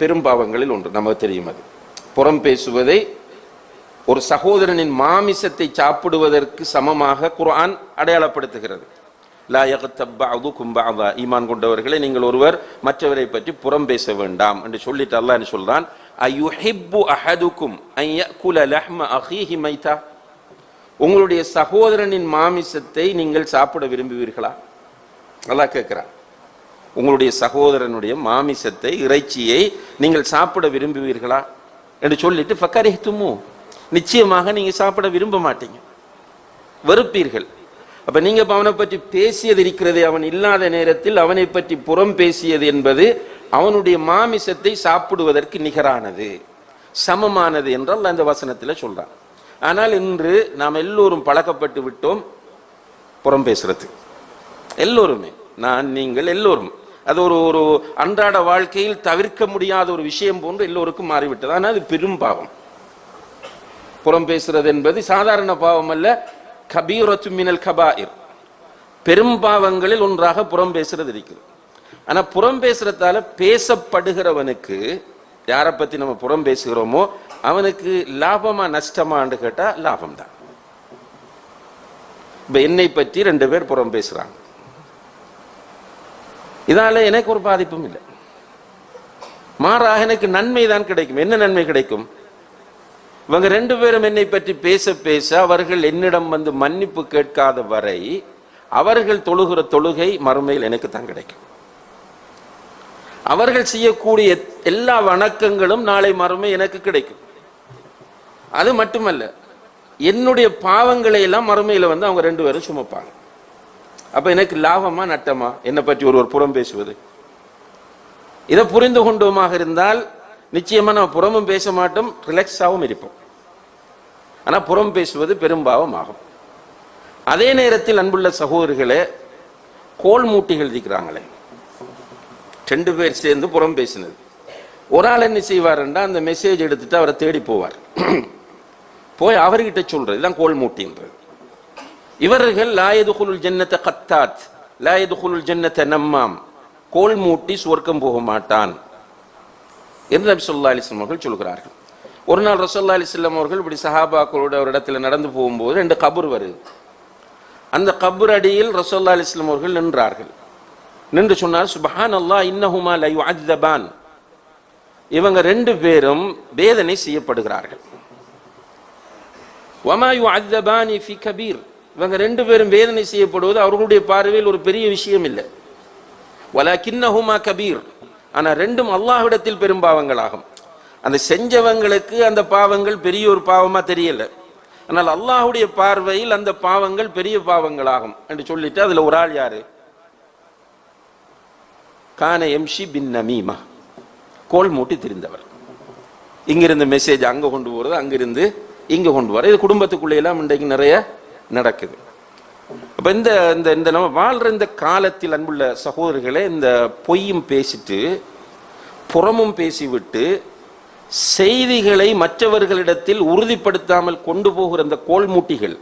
பெரும்பாவங்களில் ஒன்று. நமக்கு தெரியும் அது. புறம் பேசுவதை ஒரு சகோதரனின் மாமிசத்தை சாப்பிடுவதற்கு சமமாக குர்ஆன் அடையாளப்படுத்துகிறது. ஈமான் கொண்டவர்களை நீங்கள் ஒருவர் மற்றவரை பற்றி புறம் பேச வேண்டாம் என்று சொல்லிட்டு அல்லாஹ் என்று சொல்றான்? அஹீஹி மைதா. உங்களுடைய சகோதரனின் மாமிசத்தை நீங்கள் சாப்பிட விரும்புவீர்களா? நல்லா கேட்கிறான். உங்களுடைய சகோதரனுடைய மாமிசத்தை இறைச்சியை நீங்கள் சாப்பிட விரும்புவீர்களா என்று சொல்லிட்டு ஃபக்கரிஹ்துமு. நிச்சயமாக நீங்கள் சாப்பிட விரும்ப மாட்டீங்க. வெறுப்பீர்கள். அப்போ நீங்கள் இப்போ அவனை பற்றி பேசியது இருக்கிறது அவன் இல்லாத நேரத்தில் அவனை பற்றி புறம் பேசியது என்பது அவனுடைய மாமிசத்தை சாப்பிடுவதற்கு நிகரானது. சமமானது என்றால் அந்த வசனத்தில் சொல்கிறான் ஆனால் இன்று நாம் எல்லோரும் பழக்கப்பட்டு விட்டோம் புறம் பேசுறது எல்லோருமே. நான் நீங்கள் எல்லோரும். அது ஒரு ஒரு அன்றாட வாழ்க்கையில் தவிர்க்க முடியாத ஒரு விஷயம் போன்று எல்லோருக்கும் மாறிவிட்டது. ஆனால் அது பெரும் பாவம். புறம் பேசுறது என்பது சாதாரண பாவம் அல்ல. கபீரத்து மினல் கபாயிர். பெரும் பாவங்களில் ஒன்றாக புறம் பேசுறது இருக்கிறது. ஆனா புறம் பேசுறதால பேசப்படுகிறவனுக்கு யாரை பத்தி நம்ம புறம் பேசுகிறோமோ அவனுக்கு லாபமா நஷ்டமான்னு கேட்டால் லாபம் தான் இப்போ என்னை பற்றி ரெண்டு பேர் புறம் பேசுகிறாங்க இதால எனக்கு ஒரு பாதிப்பும் இல்லை. மாறாக எனக்கு நன்மை தான் கிடைக்கும். என்ன நன்மை கிடைக்கும்? இவங்க ரெண்டு பேரும் என்னை பற்றி பேச பேச அவர்கள் என்னிடம் வந்து மன்னிப்பு கேட்காத வரை அவர்கள் தொழுகிற தொழுகை மறுமையில் எனக்கு தான் கிடைக்கும். அவர்கள் செய்யக்கூடிய எல்லா வணக்கங்களும் நாளை மறுமை எனக்கு கிடைக்கும். அது மட்டுமல்ல என்னுடைய பாவங்களை எல்லாம் மறுமையில் வந்து அவங்க ரெண்டு பேரும் சுமப்பாங்க. அப்ப எனக்கு லாபமா நட்டமா? என்னை பற்றி ஒருவர் புறம் பேசுவது. இதை புரிந்து கொண்டோமாக இருந்தால் நிச்சயமா நம்ம புறமும் பேச மாட்டோம் ரிலாக்ஸாகவும் இருப்போம். ஆனால் புறம் பேசுவது பெரும்பாவம் ஆகும் அதே நேரத்தில் அன்புள்ள சகோதரிகளே கோல் மூட்டிகள் இருக்கிறாங்களே ரெண்டு பேர் சேர்ந்து புறம் பேசினது. ஒரு ஆள் என்ன செய்வாருன்னா அந்த மெசேஜ் எடுத்துட்டு அவரை தேடி போவார். போய் அவர்கிட்ட சொல்றது இதுதான் கோல் மூட்டின்றது. இவர்கள் லாயதுகுலுல் ஜன்னத்தை கத்தாத் லாயதுகுலுல் ஜன்னத்தை நம்மாம். கோல் மூட்டி சுவர்க்கம் போக மாட்டான் என்று நபி சொல்லா அலிஸ்லாம் அவர்கள் சொல்கிறார்கள். ஒரு நாள் ரசோல்லா அலிஸ்லாம் அவர்கள் இப்படி சஹாபாக்களோட ஒரு இடத்துல நடந்து போகும்போது ரெண்டு கபர் வருது. அந்த கபர் அடியில் ரசோல்லா அலிஸ்லாம் அவர்கள் நின்றார்கள். நின்று சொன்னார் சுபஹான் அல்லா இன்னஹுமா லயு அஜ்தபான் இவங்க ரெண்டு பேரும் வேதனை செய்யப்படுகிறார்கள். வமா யு அஜ்தபானி ஃபி கபீர். இவங்க ரெண்டு பேரும் வேதனை செய்யப்படுவது அவர்களுடைய பார்வையில் ஒரு பெரிய விஷயம் இல்லை. வலக்கின்னஹுமா கபீர். ஆனால் ரெண்டும் அல்லாஹ்விடத்தில் பெரும் பாவங்களாகும். அந்த செஞ்சவங்களுக்கு அந்த பாவங்கள் பெரிய ஒரு பாவமாக தெரியல. ஆனால் அல்லாஹ்வுடைய பார்வையில் அந்த பாவங்கள் பெரிய பாவங்களாகும் என்று சொல்லிட்டு அதில் ஒரு ஆள் யாரு? கான எம்ஷி பின் நமீமா. கோல் மூட்டி திரிந்தவர். இங்கிருந்து மெசேஜ் அங்கே கொண்டு போகிறது அங்கிருந்து இங்கே கொண்டு வர இது குடும்பத்துக்குள்ளே எல்லாம் இன்றைக்கு நிறைய நடக்குது. அப்போ இந்த இந்த இந்த நம்ம வாழ்ற இந்த காலத்தில் அன்புள்ள சகோதரிகளை இந்த பொய்யும் பேசிட்டு புறமும் பேசிவிட்டு செய்திகளை மற்றவர்களிடத்தில் உறுதிப்படுத்தாமல் கொண்டு போகிற இந்த கோல்மூட்டிகள்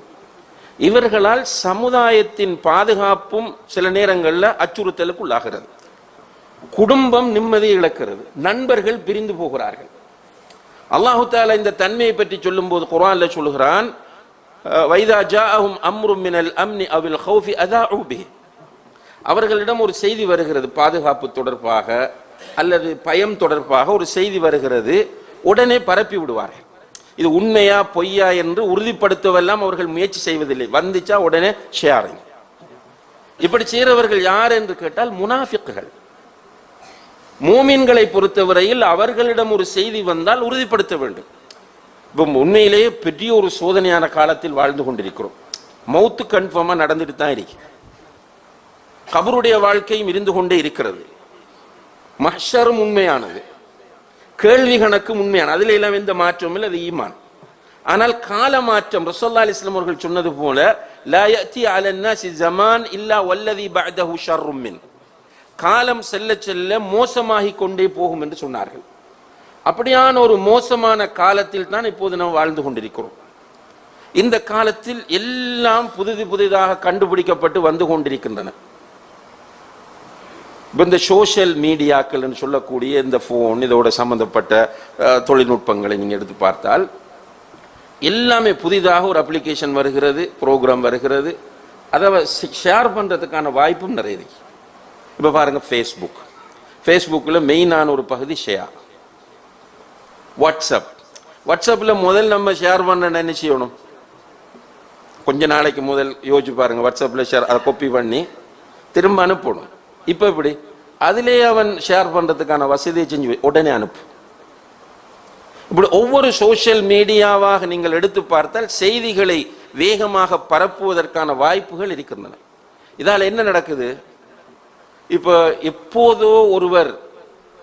இவர்களால் சமுதாயத்தின் பாதுகாப்பும் சில நேரங்களில் அச்சுறுத்தலுக்கு உள்ளாகிறது. குடும்பம் நிம்மதியை இழக்கிறது. நண்பர்கள் பிரிந்து போகிறார்கள். அல்லாஹு தாலா இந்த தன்மையை பற்றி சொல்லும்போது குரான்ல சொல்லுகிறான் வைதா ஜாஅஹும் அம்ரும் மினல் அம்னி அவில் ஹௌஃபி அதா பிஹி. அவர்களிடம் ஒரு செய்தி வருகிறது பாதுகாப்பு தொடர்பாக அல்லது பயம் தொடர்பாக ஒரு செய்தி வருகிறது. உடனே பரப்பி விடுவார்கள். இது உண்மையா பொய்யா என்று உறுதிப்படுத்தவெல்லாம் அவர்கள் முயற்சி செய்வதில்லை. வந்துச்சா உடனே ஷேரிங். இப்படி செய்கிறவர்கள் யார் என்று கேட்டால் முனாஃபிக்குகள். மூமின்களை பொறுத்தவரையில் அவர்களிடம் ஒரு செய்தி வந்தால் உறுதிப்படுத்த வேண்டும். இப்போ உண்மையிலேயே பெரிய ஒரு சோதனையான காலத்தில் வாழ்ந்து கொண்டிருக்கிறோம். மவுத்து கன்ஃபார்மாக நடந்துட்டு தான் இருக்கு. கபருடைய வாழ்க்கையும் இருந்து கொண்டே இருக்கிறது. மஷரும் உண்மையானது. கேள்வி கணக்கும் உண்மையான. அதில் எல்லாம் எந்த மாற்றமும் இல்லை அது ஈமான். ஆனால் கால மாற்றம் ரசோல்லா அலிஸ்லாம் அவர்கள் சொன்னது போல லயத்தி அலன்னாசி ஜமான் இல்லா வல்லதி பஅதஹு ஷர்ரும் மின். காலம் செல்ல செல்ல மோசமாகி கொண்டே போகும் என்று சொன்னார்கள். அப்படியான ஒரு மோசமான காலத்தில் தான் இப்போது நாம் வாழ்ந்து கொண்டிருக்கிறோம். இந்த காலத்தில் எல்லாம் புதிது புதிதாக கண்டுபிடிக்கப்பட்டு வந்து கொண்டிருக்கின்றன. இப்போ இந்த சோஷியல் மீடியாக்கள்னு சொல்லக்கூடிய இந்த ஃபோன் இதோட சம்பந்தப்பட்ட தொழில்நுட்பங்களை நீங்கள் எடுத்து பார்த்தால் எல்லாமே புதிதாக ஒரு அப்ளிகேஷன் வருகிறது ப்ரோக்ராம் வருகிறது. அதை ஷேர் பண்ணுறதுக்கான வாய்ப்பும் நிறைய இருக்கு. இப்போ பாருங்கள் ஃபேஸ்புக் ஃபேஸ்புக்கில் மெயினான ஒரு பகுதி ஷேர் வாட்ஸ்அப் வாட்ஸ்அப்பில் முதல் நம்ம ஷேர் பண்ண என்ன செய்யணும்? கொஞ்ச நாளைக்கு முதல் யோசிச்சு பாருங்க வாட்ஸ்அப்பில் ஷேர் அதை கொப்பி பண்ணி திரும்ப அனுப்பணும். இப்போ இப்படி அதிலே அவன் ஷேர் பண்ணுறதுக்கான வசதியை செஞ்சு உடனே அனுப்பு. இப்படி ஒவ்வொரு சோஷியல் மீடியாவாக நீங்கள் எடுத்து பார்த்தால் செய்திகளை வேகமாக பரப்புவதற்கான வாய்ப்புகள் இருக்கின்றன. இதால் என்ன நடக்குது? இப்போ எப்போதோ ஒருவர்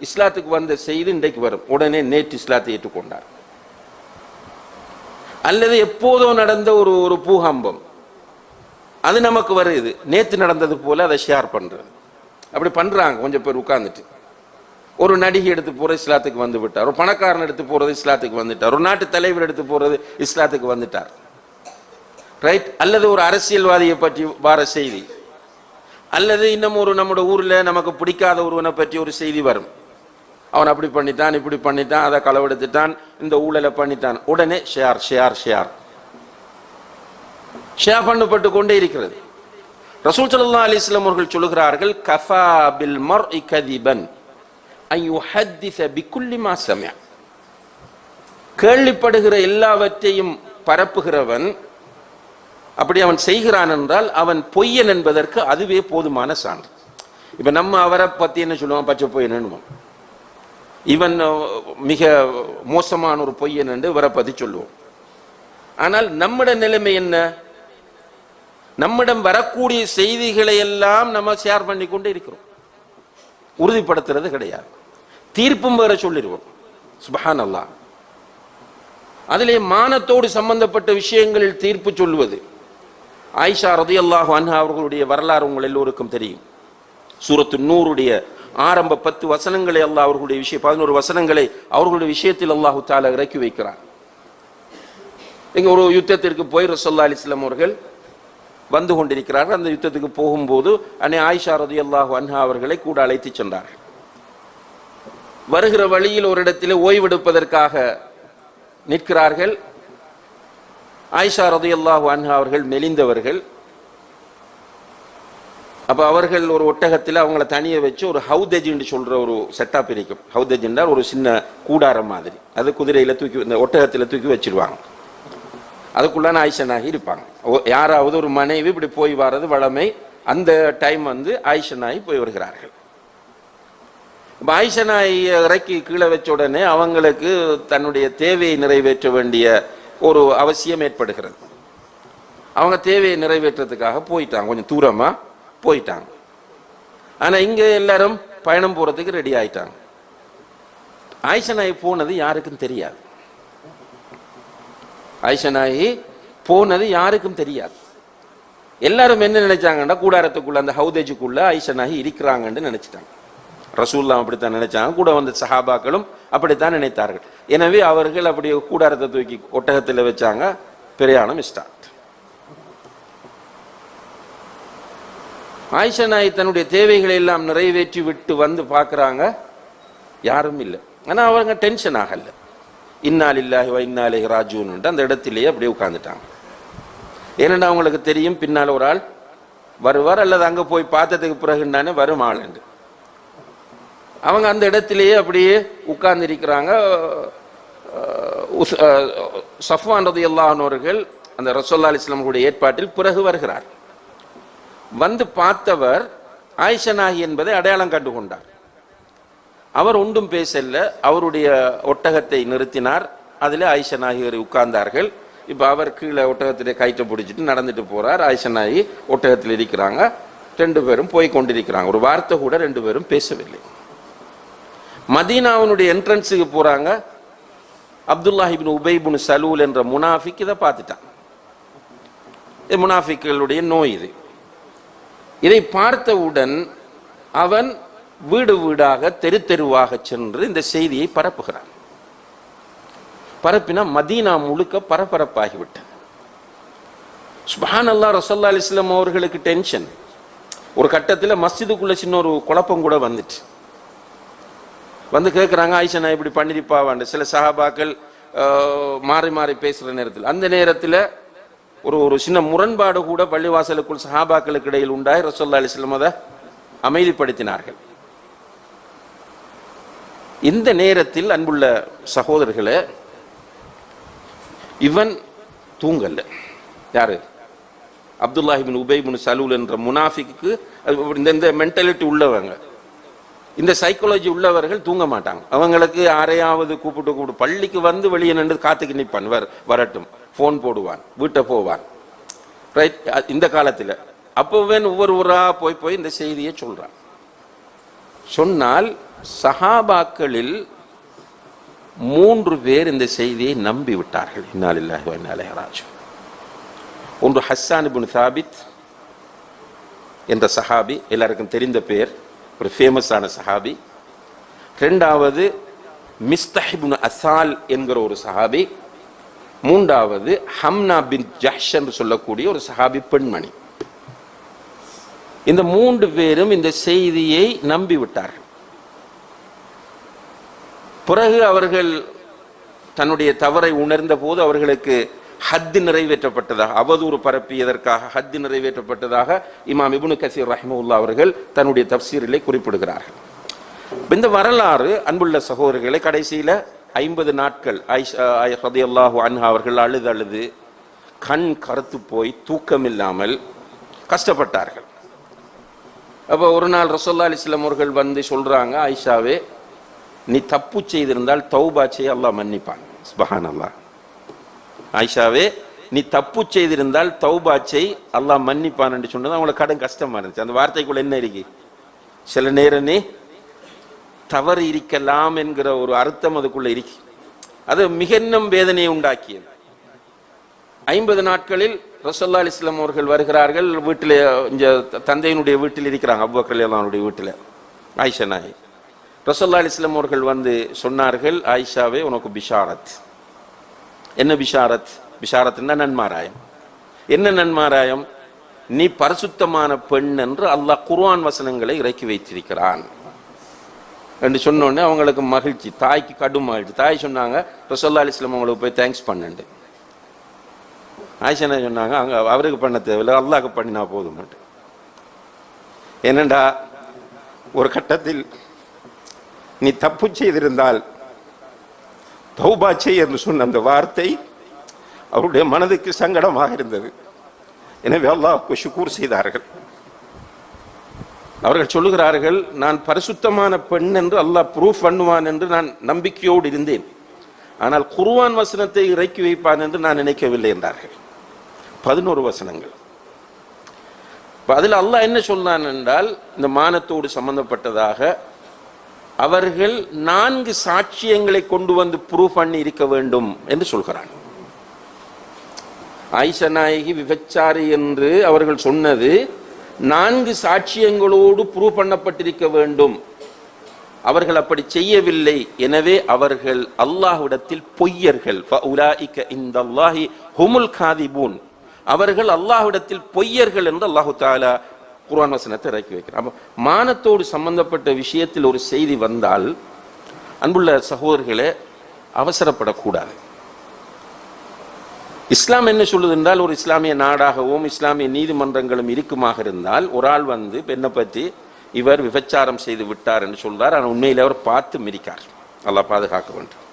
இஸ்லாத்துக்கு வந்த செய்தி இன்றைக்கு வரும். உடனே நேற்று இஸ்லாத்தை ஏற்றுக்கொண்டார். அல்லது எப்போதோ நடந்த ஒரு ஒரு பூகம்பம். அது நமக்கு வருது. நேற்று நடந்தது போல அதை ஷேர் பண்றது. அப்படி பண்றாங்க. கொஞ்சம் பேர் உட்கார்ந்துட்டு. ஒரு நடிகை எடுத்து போற இஸ்லாத்துக்கு வந்து விட்டார். ஒரு பணக்காரன் எடுத்து போறது இஸ்லாத்துக்கு வந்துட்டார். ஒரு நாட்டு தலைவர் எடுத்து போறது இஸ்லாத்துக்கு வந்துட்டார். ரைட் அல்லது ஒரு அரசியல்வாதியை பற்றி வார செய்தி. அல்லது இன்னும் ஒரு நம்முடைய ஊர்ல நமக்கு பிடிக்காத ஒருவனை பற்றி ஒரு செய்தி வரும். அவன் அப்படி பண்ணிட்டான் இப்படி பண்ணிட்டான் அதை களவெடுத்துட்டான் இந்த ஊழலை பண்ணிட்டான். உடனே ஷேர் ஷேர் ஷேர். ஷேர் பண்ணப்பட்டு கொண்டே இருக்கிறது. ரசூல் சல்லா அலைஹி வஸல்லம் அவர்கள் சொல்கிறார்கள் கஃபா பில் மர் இகதிபன் அன் யுஹத்திஸ பிகுல்லி மா கேள்விப்படுகிற எல்லாவற்றையும் பரப்புகிறவன் அப்படி அவன் செய்கிறான் என்றால் அவன் பொய்யன் என்பதற்கு அதுவே போதுமான சான்று. இப்ப நம்ம அவரை பத்தி என்ன சொல்லுவோம்? பச்சை பொய்யன்னு இவன் மிக மோசமான ஒரு பொய்யன் என்று இவரை பத்தி சொல்லுவோம். ஆனால் நம்மட நிலைமை என்ன? நம்மிடம் வரக்கூடிய செய்திகளை எல்லாம் நம்ம ஷேர் பண்ணி கொண்டு இருக்கிறோம். உறுதிப்படுத்துறது கிடையாது. தீர்ப்பும் வேற சொல்லிடுவோம். சுபஹான் அல்லாஹ் அதிலே மானத்தோடு சம்பந்தப்பட்ட விஷயங்களில் தீர்ப்பு சொல்வது ஆயிஷா ரதியல்லாஹு அன்ஹா அவர்களுடைய வரலாறு உங்கள் எல்லோருக்கும் தெரியும். சூரத்து நூறுடைய ஆரம்ப பத்து வசனங்களை அல்லாஹ் அவர்களுடைய விஷயம் பதினோரு வசனங்களை அவர்களுடைய விஷயத்தில் அல்லாஹு தாலா இறக்கி வைக்கிறார் இங்க ஒரு யுத்தத்திற்கு போய் ரசல்லா அலிஸ்லாம் அவர்கள் வந்து கொண்டிருக்கிறார்கள். அந்த யுத்தத்துக்கு போகும்போது அன்னை ஆயிஷா ரதியல்லாஹு அன்ஹா அவர்களை கூட அழைத்து சென்றார்கள். வருகிற வழியில் ஒரு இடத்திலே ஓய்வெடுப்பதற்காக நிற்கிறார்கள். ஆயிஷா ரதியல்லாஹு அன்ஹா அவர்கள் மெலிந்தவர்கள். அப்போ அவர்கள் ஒரு ஒட்டகத்தில் அவங்கள தனியை வச்சு ஒரு ஹவுதஜின்னு சொல்கிற ஒரு செட்டப் இருக்கும். ஹவுதஜ் என்றால் ஒரு சின்ன கூடாரம் மாதிரி. அது குதிரையில் தூக்கி இந்த ஒட்டகத்தில் தூக்கி வச்சிருவாங்க. அதுக்குள்ளான ஆயிஷனாகி இருப்பாங்க. யாராவது ஒரு மனைவி இப்படி போய் வர்றது வளமை அந்த டைம் வந்து ஆயிஷனாகி போய் வருகிறார்கள். இப்போ ஆயிஷனாய் இறக்கி கீழே வச்ச உடனே அவங்களுக்கு தன்னுடைய தேவையை நிறைவேற்ற வேண்டிய ஒரு அவசியம் ஏற்படுகிறது. அவங்க தேவையை நிறைவேற்றத்துக்காக போயிட்டாங்க. கொஞ்சம் தூரமாக போயிட்டாங்க. ஆனால் இங்கே எல்லாரும் பயணம் போகிறதுக்கு ரெடி ஆயிட்டாங்க. ஆயிஷனாய் போனது யாருக்கும் தெரியாது. ஆயிஷனாயி போனது யாருக்கும் தெரியாது. எல்லாரும் என்ன நினைச்சாங்கன்னா கூடாரத்துக்குள்ள அந்த ஹவுதேஜுக்குள்ள ஐஷனாகி இருக்கிறாங்கன்னு நினைச்சிட்டாங்க. ரசூல்லாம் அப்படித்தான் நினைச்சாங்க. கூட வந்த சஹாபாக்களும் அப்படித்தான் நினைத்தார்கள். எனவே அவர்கள் அப்படி கூடாரத்தை தூக்கி ஒட்டகத்தில் வச்சாங்க. பிரயாணம் ஸ்டார்ட் ஆயிஷா நாய் தன்னுடைய தேவைகளை எல்லாம் நிறைவேற்றி விட்டு வந்து பார்க்குறாங்க. யாரும் இல்லை. ஆனால் அவங்க டென்ஷன் ஆகல இன்னால் இல்லாஹி வ இன்னாலிஹி அந்த இடத்திலேயே அப்படியே உட்காந்துட்டாங்க ஏனென்றா அவங்களுக்கு தெரியும் பின்னால் ஒரு ஆள் வருவார் அல்லது அங்கே போய் பார்த்ததுக்கு பிறகுண்டானே வரும் ஆள் என்று. அவங்க அந்த இடத்திலேயே அப்படியே உட்கார்ந்துருக்கிறாங்க. சஃப்வான் ரதி அல்லாஹனோர்கள் அந்த ரசோல்லா அலிஸ்லாமுடைய ஏற்பாட்டில் பிறகு வருகிறார். வந்து பார்த்தவர் ஆயிஷனாகி என்பதை அடையாளம் கண்டு கொண்டார் அவர் ஒன்றும் பேசல அவருடைய ஒட்டகத்தை நிறுத்தினார். அதில் ஆயிஷனாகி உட்கார்ந்தார்கள். இப்போ அவர் கீழே ஒட்டகத்திலே கயிற்றை பிடிச்சிட்டு நடந்துட்டு போறார். ஆயிஷனாகி ஒட்டகத்தில் இருக்கிறாங்க. ரெண்டு பேரும் போய் கொண்டிருக்கிறாங்க. ஒரு வார்த்தை கூட ரெண்டு பேரும் பேசவில்லை. மதீனாவினுடைய என்ட்ரன்ஸுக்கு போறாங்க. அப்துல்லாஹிபின் உபைபுன் சலூல் என்ற முனாஃபிக் இதை பார்த்துட்டான். முனாஃபிக்களுடைய நோய் இது. இதை பார்த்தவுடன் அவன் வீடு வீடாக தெரு தெருவாக சென்று இந்த செய்தியை பரப்புகிறான். பரப்பினா மதீனா முழுக்க பரபரப்பாகிவிட்டது. சுபான் அல்லா ரசல்லா அலிஸ்லாம் அவர்களுக்கு டென்ஷன். ஒரு கட்டத்தில் மஸ்ஜிதுக்குள்ள சின்ன ஒரு குழப்பம் கூட வந்துட்டு வந்து கேட்குறாங்க ஆயிஷா நான் இப்படி பண்ணிருப்பாவாண்டு சில சஹாபாக்கள் மாறி மாறி பேசுகிற நேரத்தில். அந்த நேரத்தில் ஒரு ஒரு சின்ன முரண்பாடு கூட பள்ளிவாசலுக்குள் சஹாபாக்களுக்கு இடையில் உண்டாய் ரசோல்லா அலிஸ்லம் அதை அமைதிப்படுத்தினார்கள். இந்த நேரத்தில் அன்புள்ள சகோதரர்களே இவன் தூங்கல்ல யாரு? அப்துல்லாஹிபின் உபைபின் சலூல் என்ற முனாஃபிக்கு இந்த இந்த மென்டாலிட்டி உள்ளவங்க. இந்த சைக்காலஜி உள்ளவர்கள் தூங்க மாட்டாங்க. அவங்களுக்கு யாரையாவது கூப்பிட்டு கூப்பிட்டு பள்ளிக்கு வந்து வெளியே நின்று காத்துக்கு நிற்பான் வர் வரட்டும். ஃபோன் போடுவான். வீட்டை போவான். ரைட் இந்த காலத்தில். அப்போவே ஒவ்வொரு ஊராக போய் போய் இந்த செய்தியை சொல்கிறான் சொன்னால் சஹாபாக்களில் மூன்று பேர் இந்த செய்தியை நம்பி விட்டார்கள். இன்னாலில்லாஹி வ ஒன்று ஹஸ்ஸான் பின் சாபித் என்ற சஹாபி எல்லாருக்கும் தெரிந்த பேர். ஒரு ஃபேமஸான சஹாபி. ரெண்டாவது மிஸ்தஹிபுன் அசால் என்கிற ஒரு சஹாபி. மூன்றாவது ஹம்னா பின் ஜஹ்ஷ் என்று சொல்லக்கூடிய ஒரு சஹாபி பெண்மணி. இந்த மூன்று பேரும் இந்த செய்தியை நம்பிவிட்டார்கள் பிறகு அவர்கள் தன்னுடைய தவறை உணர்ந்த போது அவர்களுக்கு ஹத்து நிறைவேற்றப்பட்டதாக அவதூறு பரப்பியதற்காக ஹத்து நிறைவேற்றப்பட்டதாக இமாம் இபுனு கசீர் ரஹ்மவுல்லா அவர்கள் தன்னுடைய தப்சீரிலே குறிப்பிடுகிறார்கள். இந்த வரலாறு அன்புள்ள சகோதரர்களை கடைசியில ஐம்பது நாட்கள் ஐஷா ரதியல்லாஹு அன்ஹா அவர்கள் அழுது அழுது கண் கருத்து போய் தூக்கம் இல்லாமல் கஷ்டப்பட்டார்கள். அப்போ ஒரு நாள் ரசோல்லா அலிஸ்லாம் அவர்கள் வந்து சொல்றாங்க ஆயிஷாவே நீ தப்பு செய்திருந்தால் தௌபா செய்ய அல்லாஹ் மன்னிப்பான். சுபஹான் அல்லாஹ் ஆயிஷாவே நீ தப்பு செய்திருந்தால் தௌபாச்சை அல்லாஹ் மன்னிப்பான் என்று சொன்னது அவங்களுக்கு கடன் கஷ்டமா இருந்துச்சு. அந்த வார்த்தைக்குள்ள என்ன இருக்கு? சில நேரம் நீ தவறு இருக்கலாம் என்கிற ஒரு அர்த்தம் அதுக்குள்ள இருக்கு. அது மிகன்னும் வேதனையை உண்டாக்கியது. ஐம்பது நாட்களில் ரசல்லா அலிஸ்லாம் அவர்கள் வருகிறார்கள். வீட்டில் இந்த தந்தையினுடைய வீட்டில் இருக்கிறாங்க அவ்வக்கல் அவனுடைய வீட்டில். ஆயிஷா நாய் ரசல்லா அலிஸ்லாம் அவர்கள் வந்து சொன்னார்கள் ஆயிஷாவே உனக்கு பிஷாரத். என்ன பிஷாரத்? பிஷாரத்னா நன்மாராயம். என்ன நன்மாராயம்? நீ பரிசுத்தமான பெண் என்று அல்லாஹ் குர்ஆன் வசனங்களை இறக்கி வைத்திருக்கிறான். என்று சொன்னோடனே அவங்களுக்கு மகிழ்ச்சி. தாய்க்கு கடும் மகிழ்ச்சி. தாய் சொன்னாங்க ரசோல்லா அலிஸ்லாம் அவங்களுக்கு போய் தேங்க்ஸ் பண்ணுண்டு. ஆயிஷனா என்ன சொன்னாங்க அங்கே அவருக்கு பண்ண தேவையில்லை அல்லாஹ்க்கு பண்ணினா போதும் என்னண்டா? ஒரு கட்டத்தில் நீ தப்பு செய்திருந்தால் தௌபா செய் என்று சொன்ன அந்த வார்த்தை அவருடைய மனதுக்கு சங்கடமாக இருந்தது. எனவே அல்லாஹ்வுக்கு ஷுக்கூர் செய்தார்கள். அவர்கள் சொல்லுகிறார்கள் நான் பரிசுத்தமான பெண் என்று அல்லாஹ் ப்ரூஃப் பண்ணுவான் என்று நான் நம்பிக்கையோடு இருந்தேன். ஆனால் குருவான் வசனத்தை இறக்கி வைப்பான் என்று நான் நினைக்கவில்லை என்றார்கள். பதினோரு வசனங்கள். இப்போ அதில் அல்லாஹ் என்ன சொன்னான் என்றால் இந்த மானத்தோடு சம்பந்தப்பட்டதாக அவர்கள் நான்கு சாட்சியங்களை கொண்டு வந்து ப்ரூவ் பண்ணி இருக்க வேண்டும் என்று சொல்கிறான். ஆயிஷா நாயகி விபச்சாரி என்று அவர்கள் சொன்னது நான்கு சாட்சியங்களோடு ப்ரூவ் பண்ணப்பட்டிருக்க வேண்டும். அவர்கள் அப்படி செய்யவில்லை. எனவே அவர்கள் அல்லாஹ்விடத்தில் பொய்யர்கள். இந்த அல்லாஹி ஹுமுல் காதிபூன். அவர்கள் அல்லாஹ்விடத்தில் பொய்யர்கள் என்று அல்லாஹு தாலா குர்ஆன் வசனத்தை இறக்கி வைக்கிறேன். அப்போ மானத்தோடு சம்பந்தப்பட்ட விஷயத்தில் ஒரு செய்தி வந்தால் அன்புள்ள சகோதரர்களே அவசரப்படக்கூடாது. இஸ்லாம் என்ன சொல்லுது என்றால் ஒரு இஸ்லாமிய நாடாகவும் இஸ்லாமிய நீதிமன்றங்களும் இருக்குமாக இருந்தால் ஒரு ஆள் வந்து பெண்ணை பற்றி இவர் விபச்சாரம் செய்து விட்டார் என்று சொல்றார் ஆனால் உண்மையில் அவர் பார்த்து மிரிக்கார் நல்லா பாதுகாக்க வேண்டும்.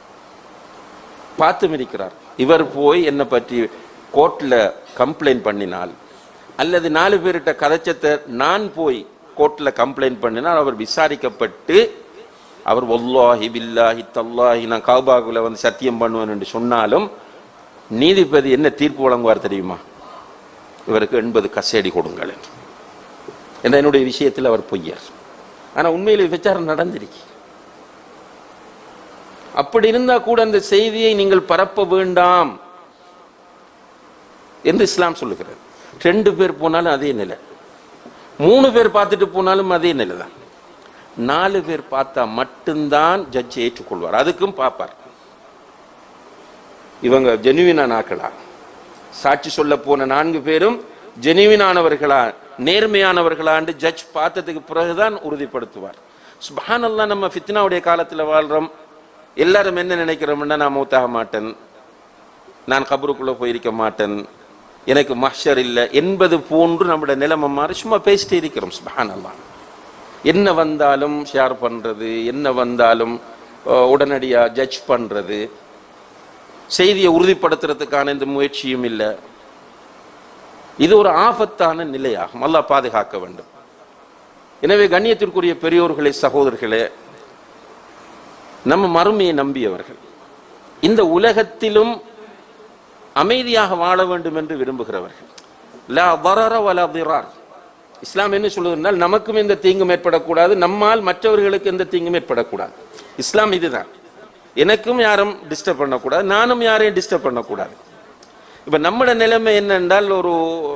பார்த்து மிரிக்கிறார் இவர் போய் என்னை பற்றி கோர்ட்டில் கம்ப்ளைண்ட் பண்ணினால் அல்லது நாலு பேர்கிட்ட கதைச்சத்தை நான் போய் கோர்ட்டில் கம்ப்ளைண்ட் பண்ணினால் அவர் விசாரிக்கப்பட்டு அவர் ஒல்லாஹி பில்லாஹி தல்லாஹி நான் காபாகுல வந்து சத்தியம் பண்ணுவேன் என்று சொன்னாலும் நீதிபதி என்ன தீர்ப்பு வழங்குவார் தெரியுமா? இவருக்கு எண்பது கசேடி கொடுங்கள் என்று. என்ற என்னுடைய விஷயத்தில் அவர் பொய்யர். ஆனால் உண்மையில் விசாரம் நடந்திருக்கு. அப்படி இருந்தால் கூட அந்த செய்தியை நீங்கள் பரப்ப வேண்டாம் என்று இஸ்லாம் சொல்லுகிறது. ரெண்டு பேர் போனாலும் அதே நிலை. மூணு பேர் பார்த்துட்டு போனாலும் அதே நிலை தான். நாலு பேர் பார்த்தா மட்டும்தான் ஜட்ஜ் ஏற்றுக்கொள்வார். அதுக்கும் பார்ப்பார். இவங்க ஜெனுவினான ஆக்களா சாட்சி சொல்ல போன நான்கு பேரும் ஜெனுவினானவர்களா நேர்மையானவர்களாண்டு ஜட்ஜ் பார்த்ததுக்கு பிறகுதான் உறுதிப்படுத்துவார். சுபஹானல்லாஹ் நம்ம ஃபித்னாவுடைய காலத்தில் வாழ்றோம். எல்லாரும் என்ன நினைக்கிறோம்னா நான் மூத்தாக மாட்டேன். நான் கபருக்குள்ளே போயிருக்க மாட்டேன். எனக்கு மஹ்ஷர் இல்லை. என்பது போன்று நம்முடைய நிலைமை மாறி சும்மா பேசிட்டே இருக்கிறோம் சுபஹானல்லாஹ் என்ன வந்தாலும் ஷேர் பண்ணுறது என்ன வந்தாலும் உடனடியாக உடனடியா ஜட்ஜ் பண்றது. செய்தியை உறுதிப்படுத்துறதுக்கான இந்த முயற்சியும் இல்லை. இது ஒரு ஆபத்தான நிலையாகும். அல்லாஹ் பாதுகாக்க வேண்டும். எனவே கண்ணியத்திற்குரிய பெரியோர்களே சகோதரர்களே நம்ம மறுமையை நம்பியவர்கள். இந்த உலகத்திலும் அமைதியாக வாழ வேண்டும் என்று விரும்புகிறவர்கள். லா வரர வலா இஸ்லாம் என்ன சொல்லுதுனால் நமக்கும் எந்த தீங்கும் ஏற்படக்கூடாது நம்மால் மற்றவர்களுக்கு எந்த தீங்கும் ஏற்படக்கூடாது. இஸ்லாம் இதுதான். எனக்கும் யாரும் டிஸ்டர்ப் பண்ணக்கூடாது நானும் யாரையும் டிஸ்டர்ப் பண்ணக்கூடாது. இப்போ நம்மட நிலைமை என்னென்றால் ஒரு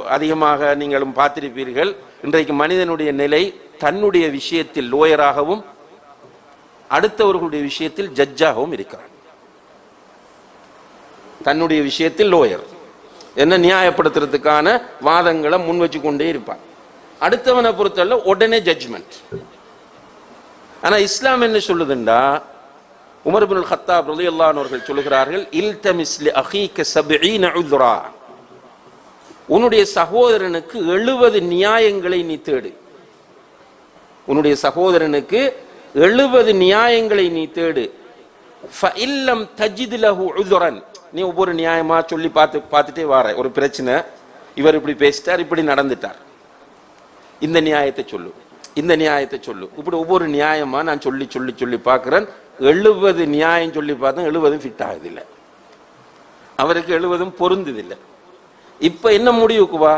அதிகமாக நீங்களும் பார்த்திருப்பீர்கள் இன்றைக்கு மனிதனுடைய நிலை தன்னுடைய விஷயத்தில் லோயராகவும் அடுத்தவர்களுடைய விஷயத்தில் ஜட்ஜாகவும் இருக்கிறான். தன்னுடைய விஷயத்தில் லோயர் என்ன நியாயப்படுத்துறதுக்கான வாதங்களை முன் வச்சு கொண்டே இருப்பான். அடுத்தவனை பொறுத்தவரை உடனே ஜட்ஜ்மெண்ட் ஆனா இஸ்லாம் என்ன சொல்லுதுண்டா? உமர் பின் ஹத்தாப் ரலியல்லாஹு அவர்கள் சொல்லுகிறார்கள் இல்தமிஸ் லி அஹீக சப்ஈன உத்ரா. உன்னுடைய சகோதரனுக்கு எழுபது நியாயங்களை நீ தேடு. உன்னுடைய சகோதரனுக்கு எழுபது நியாயங்களை நீ தேடு. ஃபஇல்லம் தஜித் லஹு உதுரன். நீ ஒவ்வொரு நியாயமாக சொல்லி பார்த்து பார்த்துட்டே வார ஒரு பிரச்சனை. இவர் இப்படி பேசிட்டார் இப்படி நடந்துட்டார். இந்த நியாயத்தை சொல்லு. இந்த நியாயத்தை சொல்லு. இப்படி ஒவ்வொரு நியாயமாக நான் சொல்லி சொல்லி சொல்லி பார்க்குறேன். எழுபது நியாயம் சொல்லி பார்த்தேன் எழுபதும் ஃபிட் ஆகுதில்லை. அவருக்கு எழுபதும் பொருந்ததில்லை. இப்போ என்ன முடிவுக்கு வா?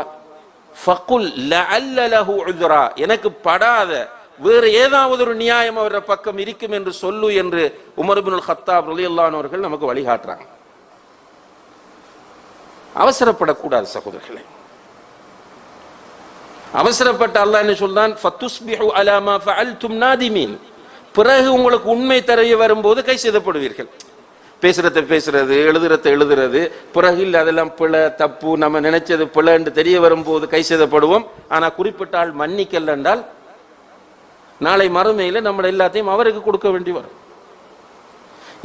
ஃபகுல் லஅல்ல லஹு உத்ரா எனக்கு படாத வேறு ஏதாவது ஒரு நியாயம் அவர பக்கம் இருக்கும் என்று சொல்லு என்று உமர் இப்னுல் ஹத்தாப் ரலியல்லாஹு அன்ஹு நமக்கு வழிகாட்டுறாங்க. அவசரப்படக்கூடாது சகோதரர்களே. அவசரப்பட்ட அல்லாஹ் என்ன சொல்றான்? ஃபத்துஸ்பிஹு அலாமா ஃபஅல்தும் நாதிமீன். பிறகு உங்களுக்கு உண்மை தரைய வரும்போது கை செய்தப்படுவீர்கள் பேசுறத பேசுறது எழுதுறத எழுதுறது பிறகு இல்லை அதெல்லாம் பிழை தப்பு நம்ம நினைச்சது பிழைன்னு என்று தெரிய வரும்போது கை செய்தப்படுவோம் ஆனா குறிப்பிட்ட ஆள் மன்னிக்கல் என்றால் நாளை மறுமையில் நம்ம எல்லாத்தையும் அவருக்கு கொடுக்க வேண்டி வரும்.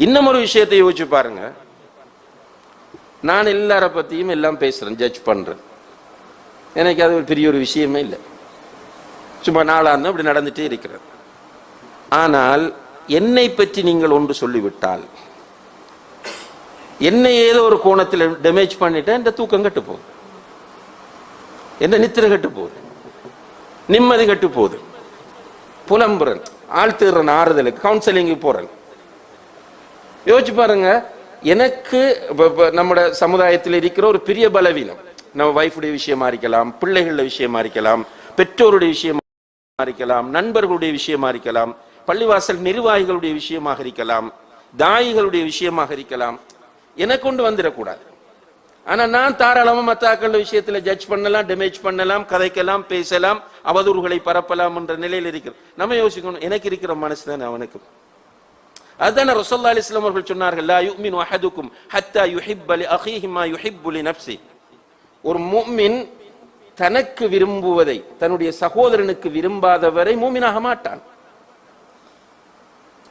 இன்னும் ஒரு விஷயத்தை யோசிச்சு பாருங்க. நான் எல்லார பத்தியும் எல்லாம் பேசுறேன் ஜட்ஜ் பண்றேன். எனக்கு அது ஒரு பெரிய ஒரு விஷயமே இல்லை. சும்மா நாளாந்து அப்படி நடந்துகிட்டே இருக்கிறது. ஆனால் என்னை பற்றி நீங்கள் ஒன்று சொல்லிவிட்டால் என்னை ஏதோ ஒரு கோணத்தில் டேமேஜ் பண்ணிட்டேன் இந்த தூக்கம் கட்டு போகுது. என்ன நித்திரை கட்டு போகுது. நிம்மதி கட்டு போகுது. புலம்புறன். ஆழ்த்துறன் ஆறுதலுக்கு. கவுன்சிலிங்கு போறேன். யோசிச்சு பாருங்க எனக்கு இப்ப- நம்மட சமுதாயத்தில் இருக்கிற ஒரு பெரிய பலவீனம். நம்ம வைஃபுடைய விஷயமா இருக்கலாம் பிள்ளைகளுடைய விஷயமா இருக்கலாம் பெற்றோருடைய விஷயமா இருக்கலாம் நண்பர்களுடைய விஷயமா இருக்கலாம் பள்ளிவாசல் நிர்வாகிகளுடைய விஷயமாக இருக்கலாம் தாயிகளுடைய விஷயமாக இருக்கலாம். என கொண்டு வந்துடக்கூடாது. ஆனா நான் தாராளமா மத்தாக்கள் விஷயத்துல ஜட்ஜ் பண்ணலாம் டேமேஜ் பண்ணலாம் கதைக்கலாம் பேசலாம் அவதூறுகளை பரப்பலாம் என்ற நிலையில் இருக்கிறது நம்ம யோசிக்கணும். எனக்கு இருக்கிற மனசு தானே அவனுக்கு. அதுதானே ரசல்லா அலிஸ்லாம் அவர்கள் சொன்னார்கள் லா யுமின் அஹதுக்கும் ஹத்தா யுஹிப் லி அஹீஹி மா ஒரு மூமின் தனக்கு விரும்புவதை தன்னுடைய சகோதரனுக்கு விரும்பாதவரை மூமினாக மாட்டான்.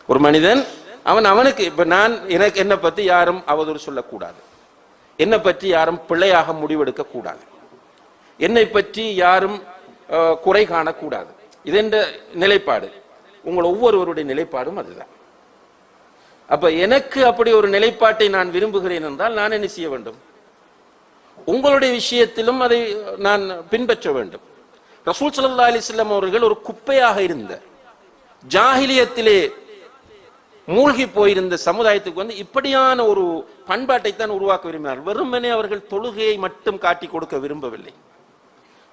ஒரு மனிதன் அவன் அவனுக்கு இப்ப நான் எனக்கு என்ன பத்தி யாரும் அவதூறு சொல்லக்கூடாது. என்னை பற்றி யாரும் பிள்ளையாக முடிவெடுக்க கூடாது. என்னை பற்றி யாரும் குறை காணக்கூடாது. இது என்ற நிலைப்பாடு. உங்கள் ஒவ்வொருவருடைய நிலைப்பாடும் அதுதான். அப்ப எனக்கு அப்படி ஒரு நிலைப்பாட்டை நான் விரும்புகிறேன் என்றால் நான் என்ன செய்ய வேண்டும்? உங்களுடைய விஷயத்திலும் அதை நான் பின்பற்ற வேண்டும். ரசூல் சல்லா அலிஸ்லாம் அவர்கள் ஒரு குப்பையாக இருந்த ஜாஹிலியத்திலே மூழ்கி போயிருந்த சமுதாயத்துக்கு வந்து இப்படியான ஒரு பண்பாட்டை தான் உருவாக்க விரும்பினார் வெறுமனே அவர்கள் தொழுகையை மட்டும் காட்டி கொடுக்க விரும்பவில்லை.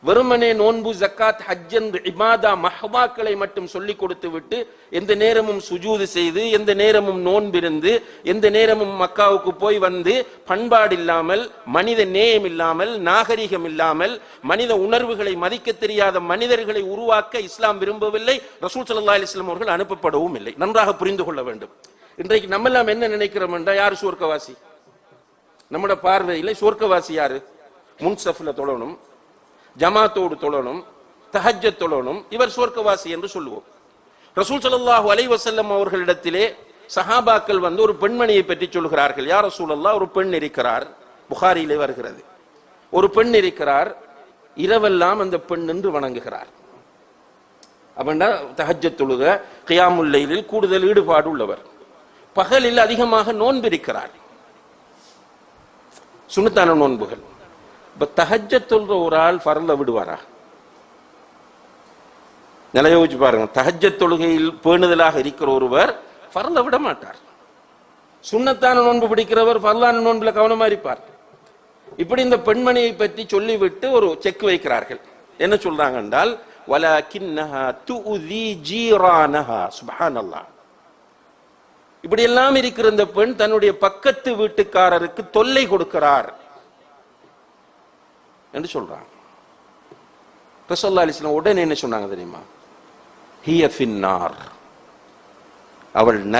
வெறுமனே நோன்பு ஜக்காத் ஹஜ் என்று இபாதா மஹ்வாக்களை மட்டும் சொல்லிக் கொடுத்து விட்டு எந்த நேரமும் சுஜூது செய்து எந்த நேரமும் நோன்பிருந்து எந்த நேரமும் மக்காவுக்கு போய் வந்து பண்பாடு இல்லாமல் மனித நேயம் இல்லாமல் நாகரிகம் இல்லாமல் மனித உணர்வுகளை மதிக்க தெரியாத மனிதர்களை உருவாக்க இஸ்லாம் விரும்பவில்லை ரசூல் சல்லா அலிஸ்லாம் அவர்கள் அனுப்பப்படவும் இல்லை. நன்றாக புரிந்து கொள்ள வேண்டும். இன்றைக்கு நம்ம எல்லாம் என்ன நினைக்கிறோம் என்றால் யார் சுவர்க்கவாசி? நம்மட பார்வையில் சோர்க்கவாசி யாரு? முன்சஃப்ல தொழணும் ஜமாத்தோடு தொழணும் தஹஜ்ஜத் தொழணும் இவர் சொர்க்கவாசி என்று சொல்லுவோம். ரசூல் சல்லாஹூ அலை வசல்லம் அவர்களிடத்திலே சஹாபாக்கள் வந்து ஒரு பெண்மணியை பற்றி சொல்கிறார்கள். யார் ரசூலல்லாஹ் ஒரு பெண் இருக்கிறார். புகாரியிலே வருகிறது. ஒரு பெண் இருக்கிறார் இரவெல்லாம் அந்த பெண் நின்று வணங்குகிறார். அப்படின்னா தஹஜ்ஜத் தொழுக கியாமுல்லையில் கூடுதல் ஈடுபாடு உள்ளவர். பகலில் அதிகமாக நோன்பிருக்கிறார் சுனத்தான நோன்புகள். இப்ப தஹஜ்ஜத் தொழுற ஒரு ஆள் ஃபரல விடுவாரா? நிலைய யோசிச்சு பாருங்க. தஹஜ்ஜத் தொழுகையில் பேணுதலாக இருக்கிற ஒருவர் ஃபரல விட மாட்டார். சுண்ணத்தான நோன்பு பிடிக்கிறவர் ஃபர்லான நோன்புல கவனமா இருப்பார். இப்படி இந்த பெண்மணியை பற்றி சொல்லிவிட்டு ஒரு செக் வைக்கிறார்கள். என்ன சொல்றாங்க என்றால் வலகின்னஹா துஉதி ஜீரானஹா. சுப்ஹானல்லாஹ். இப்படி எல்லாம் இருக்கிற இந்த பெண் தன்னுடைய பக்கத்து வீட்டுக்காரருக்கு தொல்லை கொடுக்கிறார். என்று சொல்றாங்க ரசோல்லா அலிஸ்லாம் உடனே என்ன சொன்னாங்க தெரியுமா? ஹிய ஃபின்னார் அவள் நர